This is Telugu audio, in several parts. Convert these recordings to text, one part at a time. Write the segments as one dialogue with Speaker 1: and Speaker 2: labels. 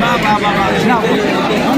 Speaker 1: Ba ba ba ba.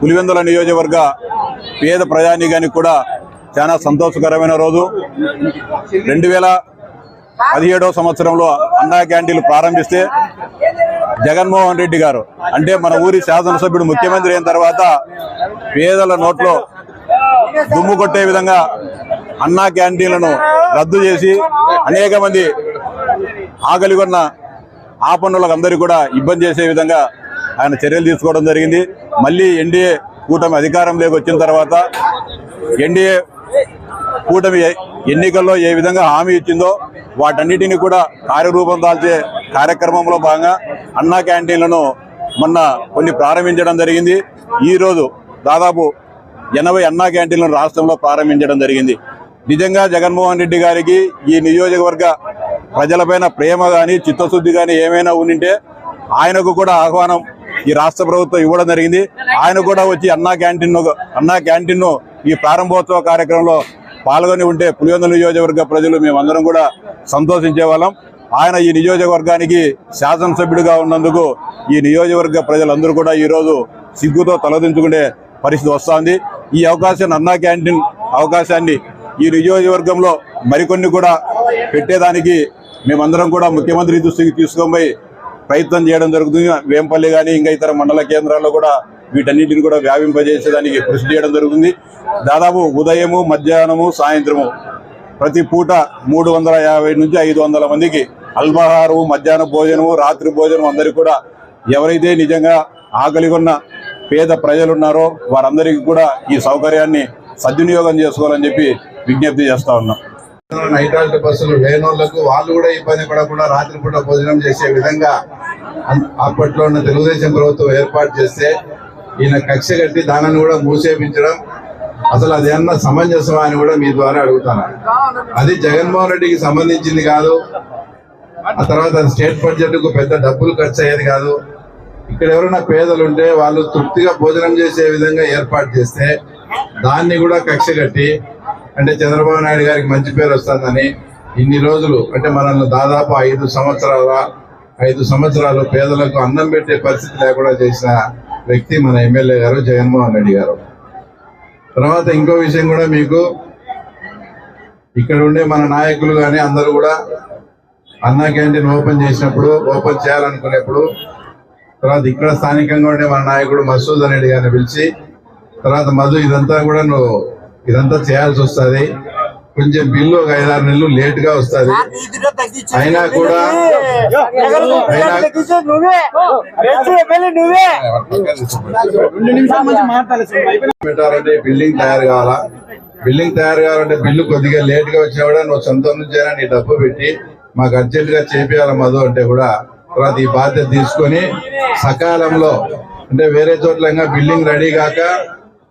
Speaker 1: Pulivendula నియోజకవర్గ పేద ప్రజానీకానికి కూడా చాలా సంతోషకరమైన రోజు. రెండు వేల పదిహేడవ సంవత్సరంలో అన్నా క్యాంటీన్లు ప్రారంభిస్తే జగన్మోహన్ రెడ్డి గారు అంటే మన ఊరి శాసనసభ్యుడు ముఖ్యమంత్రి అయిన తర్వాత పేదల నోట్లో దుమ్ము కొట్టే విధంగా అన్నా క్యాంటీన్లను రద్దు చేసి అనేక మంది ఆకలిగొన్న ఆపన్నులకు అందరికీ కూడా ఇబ్బంది చేసే విధంగా ఆయన చర్యలు తీసుకోవడం జరిగింది. మళ్ళీ ఎన్డీఏ కూటమి అధికారంలోకి వచ్చిన తర్వాత ఎన్డీఏ కూటమి ఎన్నికల్లో ఏ విధంగా హామీ ఇచ్చిందో వాటన్నిటిని కూడా కార్యరూపం దాల్చే కార్యక్రమంలో భాగంగా అన్నా క్యాంటీన్లను మొన్న కొన్ని ప్రారంభించడం జరిగింది. ఈరోజు దాదాపు ఎనభై అన్నా క్యాంటీన్లను రాష్ట్రంలో ప్రారంభించడం జరిగింది. నిజంగా జగన్మోహన్ రెడ్డి గారికి ఈ నియోజకవర్గ ప్రజలపైన ప్రేమ కానీ చిత్తశుద్ధి కానీ ఏమైనా ఉండింటే ఆయనకు కూడా ఆహ్వానం ఈ రాష్ట్ర ప్రభుత్వం ఇవ్వడం జరిగింది. ఆయన కూడా వచ్చి అన్నా క్యాంటీన్ అన్నా క్యాంటీన్ ఈ ప్రారంభోత్సవ కార్యక్రమంలో పాల్గొని ఉంటే పులివెందుల నియోజకవర్గ ప్రజలు మేమందరం కూడా సంతోషించే వాళ్ళం. ఆయన ఈ నియోజకవర్గానికి శాసనసభ్యుడిగా ఉన్నందుకు ఈ నియోజకవర్గ ప్రజలందరూ కూడా ఈరోజు సిగ్గుతో తలదించుకునే పరిస్థితి వస్తోంది. ఈ అవకాశాన్ని అన్నా క్యాంటీన్ అవకాశాన్ని ఈ నియోజకవర్గంలో మరికొన్ని కూడా పెట్టేదానికి మేమందరం కూడా ముఖ్యమంత్రి దృష్టికి తీసుకొని పోయి ప్రయత్నం చేయడం జరుగుతుంది. వేంపల్లి కానీ ఇంకా ఇతర మండల కేంద్రాల్లో కూడా వీటన్నిటిని కూడా వ్యాపింపజేసేదానికి కృషి చేయడం జరుగుతుంది. దాదాపు ఉదయము మధ్యాహ్నము సాయంత్రము ప్రతి పూట మూడు వందల యాభై నుంచి ఐదు వందల మందికి అల్పాహారము మధ్యాహ్న భోజనము రాత్రి భోజనం అందరికీ కూడా ఎవరైతే నిజంగా ఆకలిగొన్న పేద ప్రజలున్నారో వారందరికీ కూడా ఈ సౌకర్యాన్ని సద్వినియోగం చేసుకోవాలని చెప్పి విజ్ఞప్తి చేస్తా ఉన్నాం.
Speaker 2: నైట్రాలిటీ బస్సులు లేనోళ్ళకు వాళ్ళు కూడా ఇబ్బంది పడకుండా రాత్రిపూట భోజనం చేసే విధంగా అప్పట్లో ఉన్న తెలుగుదేశం ప్రభుత్వం ఏర్పాటు చేస్తే ఈయన కక్ష కట్టి దానిని కూడా మూసేపించడం అసలు అది సమంజసమా అని కూడా మీ ద్వారా అడుగుతాను. అది జగన్మోహన్ రెడ్డికి సంబంధించింది కాదు. ఆ తర్వాత స్టేట్ బడ్జెట్కు పెద్ద డబ్బులు ఖర్చు అయ్యేది కాదు. ఇక్కడ ఎవరైనా పేదలు ఉంటే వాళ్ళు తృప్తిగా భోజనం చేసే విధంగా ఏర్పాటు చేస్తే దాన్ని కూడా కక్ష కట్టి అంటే చంద్రబాబు నాయుడు గారికి మంచి పేరు వస్తుందని ఇన్ని రోజులు అంటే మనల్ని దాదాపు ఐదు సంవత్సరాల ఐదు సంవత్సరాలు పేదలకు అన్నం పెట్టే పరిస్థితి లేకుండా చేసిన వ్యక్తి మన ఎమ్మెల్యే గారు జగన్మోహన్ రెడ్డి గారు. తర్వాత ఇంకో విషయం కూడా మీకు ఇక్కడ ఉండే మన నాయకులు కానీ అందరూ కూడా అన్నా క్యాంటీన్ ఓపెన్ చేసినప్పుడు ఓపెన్ చేయాలనుకునేప్పుడు తర్వాత ఇక్కడ స్థానికంగా ఉండే మన నాయకుడు మసూద్ రెడ్డి గారిని పిలిచి తర్వాత మధు ఇదంతా కూడా నువ్వు ఇదంతా చేయాల్సి వస్తుంది. కొంచెం బిల్లు ఒక ఐదారు నెలలు లేట్గా వస్తుంది అయినా కూడా అయినా పెట్టాలంటే బిల్డింగ్ తయారు కావాలా? బిల్డింగ్ తయారు కావాలంటే బిల్లు కొద్దిగా లేట్గా వచ్చినా కూడా నువ్వు సొంతం నుంచైనా నీ డబ్బు పెట్టి మాకు అర్జెంట్గా చేపియాలి మధు అంటే కూడా తర్వాత ఈ బాధ్యత తీసుకొని సకాలంలో అంటే వేరే చోట్ల ఇంకా బిల్డింగ్ రెడీ కాక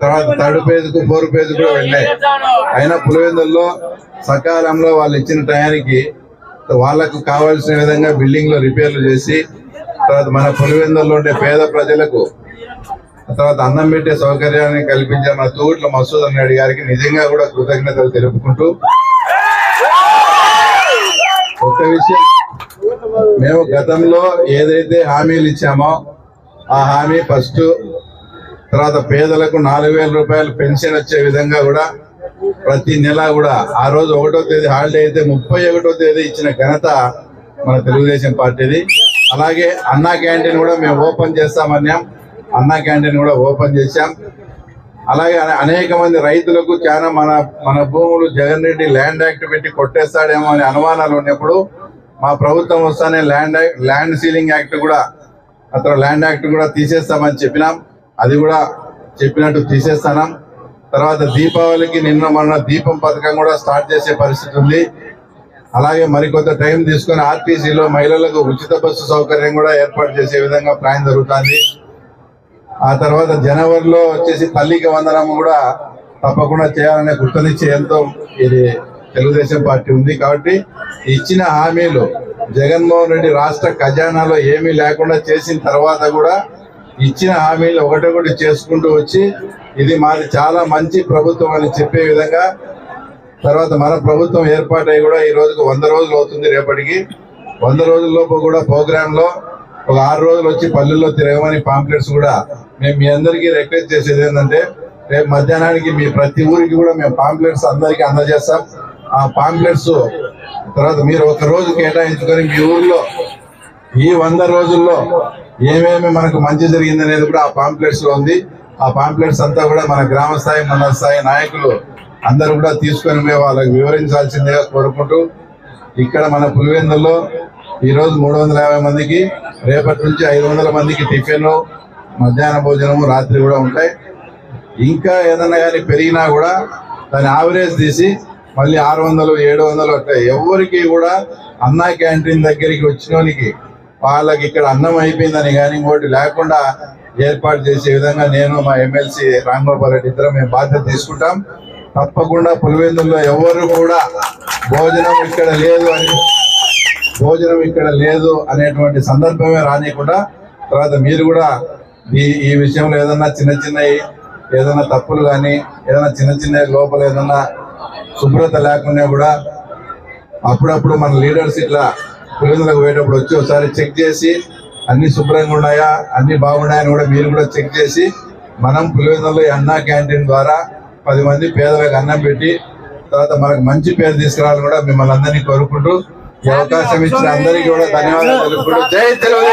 Speaker 2: తర్వాత థర్డ్ పేజ్కు ఫోర్త్ పేజ్ కూడా వెళ్ళాయి అయినా పులివెందుల్లో సకాలంలో వాళ్ళు ఇచ్చిన టయానికి వాళ్ళకు కావాల్సిన విధంగా బిల్డింగ్లో రిపేర్లు చేసి తర్వాత మన పులివెందుల్లో ఉండే పేద ప్రజలకు తర్వాత అన్నం పెట్టే సౌకర్యాన్ని కల్పించిన మన తూట్ల మసూద్ అన్నాడు గారికి నిజంగా కూడా కృతజ్ఞతలు తెలుపుకుంటూ ఒక విషయం. మేము గతంలో ఏదైతే హామీలు ఇచ్చామో ఆ హామీ ఫస్ట్ తర్వాత పేదలకు నాలుగు వేల రూపాయలు పెన్షన్ వచ్చే విధంగా కూడా ప్రతి నెల కూడా ఆ రోజు ఒకటో తేదీ హాలిడే అయితే ముప్పై ఒకటో తేదీ ఇచ్చిన ఘనత మన తెలుగుదేశం పార్టీది. అలాగే అన్నా క్యాంటీన్ కూడా మేము ఓపెన్ చేస్తామన్నాం అన్నా క్యాంటీన్ కూడా ఓపెన్ చేశాం. అలాగే అనేక మంది రైతులకు చాలా మన మన భూములు జగన్ రెడ్డి ల్యాండ్ యాక్ట్ పెట్టి కొట్టేస్తాడేమో అనే అనుమానాలు ఉన్నప్పుడు మా ప్రభుత్వం వస్తానే ల్యాండ్ ల్యాండ్ సీలింగ్ యాక్ట్ కూడా అతను ల్యాండ్ యాక్ట్ కూడా తీసేస్తామని చెప్పినాం. అది కూడా చెప్పినట్టు తీసేస్తాను. తర్వాత దీపావళికి నిన్న మొన్న దీపం పథకం కూడా స్టార్ట్ చేసే పరిస్థితి ఉంది. అలాగే మరికొంత టైం తీసుకొని ఆర్టీసీలో మహిళలకు ఉచిత బస్సు సౌకర్యం కూడా ఏర్పాటు చేసే విధంగా ప్లాన్ జరుగుతుంది. ఆ తర్వాత జనవరిలో వచ్చేసి తల్లికి వందనం కూడా తప్పకుండా చేయాలనే కృతనిశ్చయంతో ఇది తెలుగుదేశం పార్టీ ఉంది కాబట్టి ఇచ్చిన హామీలు జగన్మోహన్ రెడ్డి రాష్ట్ర ఖజానాలో ఏమీ లేకుండా చేసిన తర్వాత కూడా ఇచ్చిన హామీలు ఒకటొకటి చేసుకుంటూ వచ్చి ఇది మాది చాలా మంచి ప్రభుత్వం అని చెప్పే విధంగా తర్వాత మన ప్రభుత్వం ఏర్పాటై కూడా ఈ రోజుకు వంద రోజులు అవుతుంది రేపటికి. వంద రోజుల లోపు కూడా ప్రోగ్రామ్లో ఒక ఆరు రోజులు వచ్చి పల్లెల్లో తిరగమని పాంప్లెట్స్ కూడా మేము మీ అందరికీ రిక్వెస్ట్ చేసేది ఏంటంటే రేపు మధ్యాహ్నానికి మీ ప్రతి ఊరికి కూడా మేము పాంప్లెట్స్ అందరికీ అందజేస్తాం. ఆ పాంప్లెట్స్ తర్వాత మీరు ఒక రోజు కేటాయించుకొని మీ ఊర్లో ఈ వంద రోజుల్లో ఏమేమి మనకు మంచి జరిగింది అనేది కూడా ఆ పాంప్లెట్స్లో ఉంది. ఆ పాంప్లెట్స్ అంతా కూడా మన గ్రామ స్థాయి మండల స్థాయి నాయకులు అందరూ కూడా తీసుకొని పోయి వాళ్ళకి వివరించాల్సిందిగా కోరుకుంటూ ఇక్కడ మన పులివెందుల్లో ఈరోజు మూడు వందల యాభై మందికి రేపటి నుంచి ఐదు వందల మందికి టిఫిన్ మధ్యాహ్న భోజనము రాత్రి కూడా ఉంటాయి. ఇంకా ఏదన్నా కానీ పెరిగినా కూడా దాని ఆవరేజ్ తీసి మళ్ళీ ఆరు వందలు ఏడు వందలు అట్లా ఎవరికి కూడా అన్నా క్యాంటీన్ దగ్గరికి వచ్చినోనికి వాళ్ళకి ఇక్కడ అన్నం అయిపోయిందని కానీ ఇంకోటి లేకుండా ఏర్పాటు చేసే విధంగా నేను మా ఎమ్మెల్సీ రాంగోపాల్ రెడ్డి ఇద్దరం మేము బాధ్యత తీసుకుంటాం. తప్పకుండా పులివెందుల్లో ఎవరు కూడా భోజనం ఇక్కడ లేదు అని భోజనం ఇక్కడ లేదు అనేటువంటి సందర్భమే రానియకుండా తర్వాత మీరు కూడా ఈ ఈ విషయంలో ఏదన్నా చిన్న చిన్న ఏదైనా తప్పులు కానీ ఏదైనా చిన్న చిన్న లోపల ఏదన్నా శుభ్రత లేకుండా కూడా అప్పుడప్పుడు మన లీడర్స్ ఇట్లా పులివెందులకు పోయేటప్పుడు వచ్చి ఒకసారి చెక్ చేసి అన్ని శుభ్రంగా ఉన్నాయా అన్ని బాగున్నాయని కూడా మీరు కూడా చెక్ చేసి మనం పులివెందులో ఈ అన్నా క్యాంటీన్ ద్వారా పది మంది పేదలకు అన్నం పెట్టి తర్వాత మనకు మంచి పేరు తీసుకురావాలని కూడా మిమ్మల్ని అందరినీ కోరుకుంటూ ఈ అవకాశం ఇచ్చిన అందరికీ కూడా ధన్యవాదాలు తెలుపుకుంటూ జై తెలుగు